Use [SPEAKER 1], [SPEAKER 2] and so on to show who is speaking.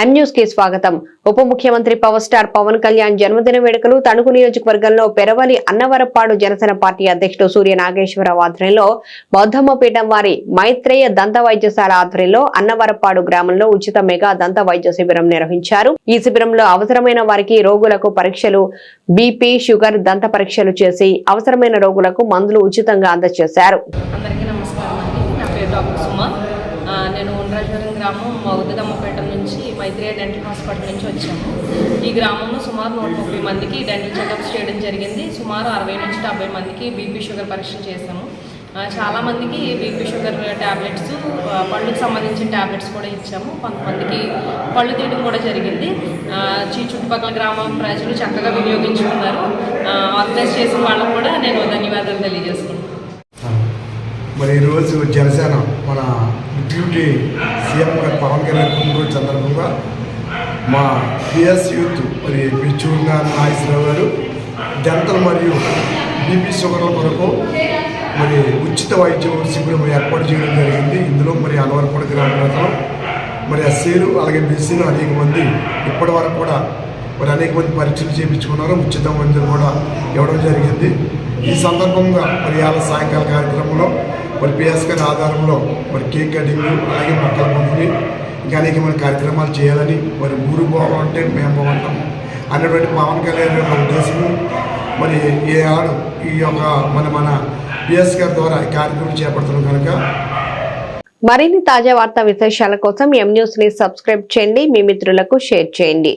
[SPEAKER 1] కి స్వాగతం. ఉప ముఖ్యమంత్రి పవర్ స్టార్ పవన్ కళ్యాణ్ జన్మదిన వేడుకలు తణుకు నియోజకవర్గంలో పెరవలి అన్నవరపాడు జనసేన పార్టీ అధ్యక్షుడు సూర్య నాగేశ్వరరావు ఆధ్వర్యంలో బౌద్ధమ్మపీఠం వారి మైత్రేయ దంత వైద్యశాల ఆధ్వర్యంలో అన్నవరపాడు గ్రామంలో ఉచిత మెగా దంత వైద్య శిబిరం నిర్వహించారు. ఈ శిబిరంలో అవసరమైన వారికి రోగులకు పరీక్షలు బీపీ షుగర్ దంత పరీక్షలు చేసి అవసరమైన రోగులకు మందులు ఉచితంగా అందజేశారు.
[SPEAKER 2] అందరికీ నమస్కారం నా పేరు డాక్టర్ నేను ఉండ్రాజవరం గ్రామం మౌదగమ్మపేట నుంచి మైత్రేయ డెంటల్ హాస్పిటల్ నుంచి వచ్చాము. ఈ గ్రామంలో సుమారు నూట ముప్పై మందికి డెంటల్ చెకప్స్ చేయడం జరిగింది. సుమారు అరవై నుంచి డెబ్బై మందికి బీపీ షుగర్ పరీక్షలు చేశాము. చాలామందికి చాలా మందికి బీపీ షుగర్ ట్యాబ్లెట్స్ పళ్ళుకు సంబంధించిన ట్యాబ్లెట్స్ కూడా ఇచ్చాము. కొంతమందికి పళ్ళు తీయడం కూడా జరిగింది. ఆ, ఈ చుట్టుపక్కల గ్రామం ప్రజలు చక్కగా వినియోగించుకున్నారు. ఆర్గనైజ్ చేసిన వాళ్ళకు కూడా నేను ధన్యవాదాలు తెలియజేస్తున్నాను
[SPEAKER 3] మరి ఈరోజు జనసేన మన డ్యూటీ సీఎం గారు పవన్ కళ్యాణ్ పుట్టినరోజు సందర్భంగా మా పిఎస్ యూత్ మరి పిచ్చూరు గారు నాగేశ్వరరావు గారు దంతలు మరియు బీపీ షుగర్ల కొరకు మరి ఉచిత వైద్యం శిబిరం ఏర్పాటు చేయడం జరిగింది. ఇందులో మరి అనవరపూడి గ్రామ మరి ఎస్సీలు అలాగే బీసీలు అనేక మంది ఇప్పటి వరకు కూడా మరి అనేక మంది పరీక్షలు చేయించుకున్నారు. ఉచిత మందులు కూడా ఇవ్వడం జరిగింది. ఈ సందర్భంగా మరి ఇవాళ సాయంకాల కార్యక్రమంలో మరి పిఎస్ గారి ఆధారంలో మరి కేక్ కటింగ్ అలాగే మొక్కల పంపిణీ ఇంకా అనేకమైన కార్యక్రమాలు చేయాలని మరి ఊరు బాగుంటే మేము బాగుంటాము అన్నటువంటి పవన్ కళ్యాణ్ యొక్క ఉద్దేశము మరి ఏ ఆడు ఈ యొక్క మన మన పిఎస్ గారి ద్వారా ఈ కార్యక్రమం చేపడుతున్నాం కనుక.
[SPEAKER 1] మరిన్ని తాజా వార్తా విశేషాల కోసం ఎం న్యూస్ని సబ్స్క్రైబ్ చేయండి మీ మిత్రులకు షేర్ చేయండి.